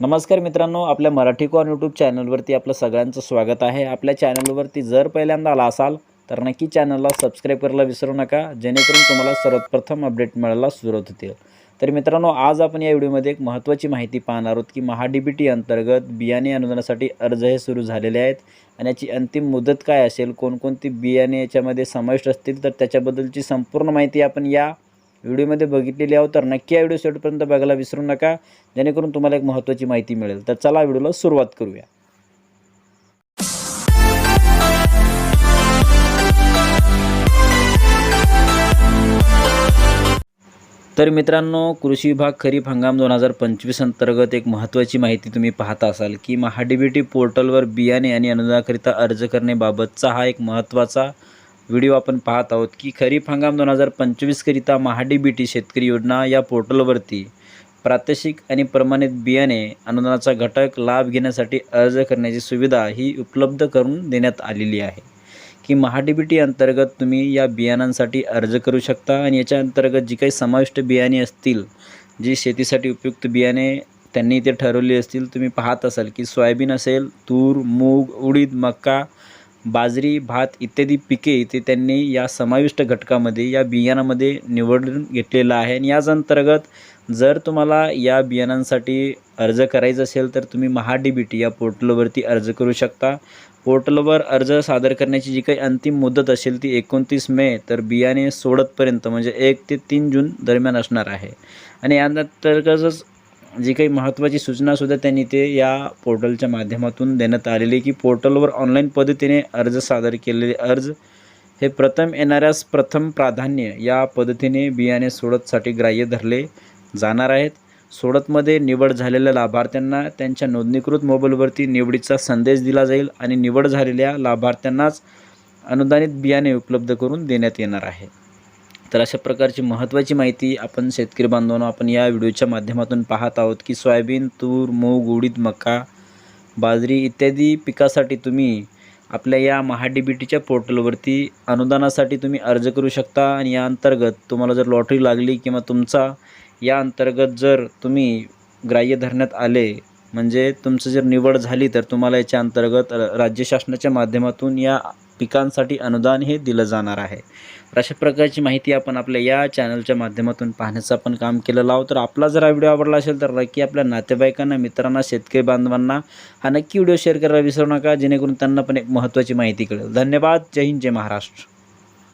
नमस्कार मित्रांनो आपल्या मराठी कॉन यूट्यूब चॅनलवरती आपलं सगळ्यांचं स्वागत आहे. आपल्या चॅनलवरती जर पहिल्यांदा आला असाल तर नक्की चॅनलला सबस्क्राईब करायला विसरू नका जेणेकरून तुम्हाला सर्वप्रथम अपडेट मिळायला सुरुवात होतील. तर मित्रांनो आज आपण या व्हिडिओमध्ये एक महत्त्वाची माहिती पाहणार आहोत की महाडीबीटी बी टी अंतर्गत बियाणे अनुदानासाठी अर्ज हे सुरू झालेले आहेत आणि याची अंतिम मुदत काय असेल कोणकोणती बियाणे याच्यामध्ये समाविष्ट असतील तर त्याच्याबद्दलची संपूर्ण माहिती आपण या व्हिडिओमध्ये बघितलेली आहोत तर नक्की या व्हिडिओ शेवटपर्यंत बघायला विसरू नका. जेणेकरून तुम्हाला एक महत्त्वाची माहिती मिळेल. तर चला व्हिडिओला सुरुवात करूया. तर मित्रांनो कृषी विभाग खरीप हंगाम दोन हजार पंचवीस अंतर्गत एक महत्त्वाची माहिती तुम्ही पाहत असाल की महाडीबीटी पोर्टलवर बियाणे आणि अनुदानाकरिता अर्ज करण्याबाबतचा हा एक महत्त्वाचा व्हिडिओ आपण पाहत आहोत की खरीप हंगाम दोन हजार पंचवीसकरिता महाडीबीटी बी टी शेतकरी योजना या पोर्टलवरती प्रात्यक्षिक आणि प्रमाणित बियाणे अनुदानाचा घटक लाभ घेण्यासाठी अर्ज करण्याची सुविधा ही उपलब्ध करून देण्यात आलेली आहे. की महा बी टी अंतर्गत तुम्ही या बियाणांसाठी अर्ज करू शकता आणि याच्या अंतर्गत जी काही समाविष्ट बियाणे असतील जी शेतीसाठी उपयुक्त बियाणे त्यांनी इथे ठरवली असतील तुम्ही पाहत असाल की सोयाबीन असेल तूर मूग उडीद मका बाजरी भात इत्यादी पिके इथे त्यांनी या समाविष्ट घटकामध्ये या बियाणामध्ये निवडून घेतलेलं आहे. आणि याच अंतर्गत जर तुम्हाला या बियाणांसाठी अर्ज करायचा असेल तर तुम्ही महा डी बी टी या पोर्टलवरती अर्ज करू शकता. पोर्टलवर अर्ज सादर करण्याची जी काही अंतिम मुदत असेल ती एकोणतीस मे तर बियाणे सोडतपर्यंत म्हणजे एक ते तीन जून दरम्यान असणार आहे. आणि यानंतर्गतच जी काही महत्त्वाची सूचनासुद्धा त्यांनी ते या पोर्टलच्या माध्यमातून देण्यात आलेली की पोर्टलवर ऑनलाईन पद्धतीने अर्ज सादर केलेले अर्ज हे प्रथम येणाऱ्यास प्रथम प्राधान्य या पद्धतीने बियाणे सोडतसाठी ग्राह्य धरले जाणार आहेत. सोडतमध्ये निवड झालेल्या लाभार्थ्यांना त्यांच्या नोंदणीकृत मोबाईलवरती निवडीचा संदेश दिला जाईल आणि निवड झालेल्या लाभार्थ्यांनाच अनुदानित बियाणे उपलब्ध करून देण्यात येणार आहे. तर अशा प्रकारची महत्त्वाची माहिती आपण शेतकरी बांधवांनो आपण या व्हिडिओच्या माध्यमातून पाहत आहोत की सोयाबीन तूर मूग उडीद मका बाजरी इत्यादी पिकासाठी तुम्ही आपल्या या महाडीबीटीच्या टीच्या पोर्टलवरती अनुदानासाठी तुम्ही अर्ज करू शकता आणि या अंतर्गत तुम्हाला जर लॉटरी लागली किंवा तुमचा या अंतर्गत जर तुम्ही ग्राह्य धरण्यात आले म्हणजे तुमचं जर निवड झाली तर तुम्हाला याच्या अंतर्गत राज्य शासनाच्या माध्यमातून या पिकांसाठी अनुदान हे दिलं जाणार आहे. तर अशा प्रकारची माहिती आपण आपल्या या चॅनलच्या माध्यमातून पाहण्याचं आपण काम केलेलं आहोत. तर आपला जर हा व्हिडिओ आवडला असेल तर नक्की आपल्या नातेवाईकांना मित्रांना शेतकरी बांधवांना हा नक्की व्हिडिओ शेअर करायला विसरू नका जेणेकरून त्यांना पण एक महत्त्वाची माहिती कळेल. धन्यवाद. जय हिंद जय महाराष्ट्र.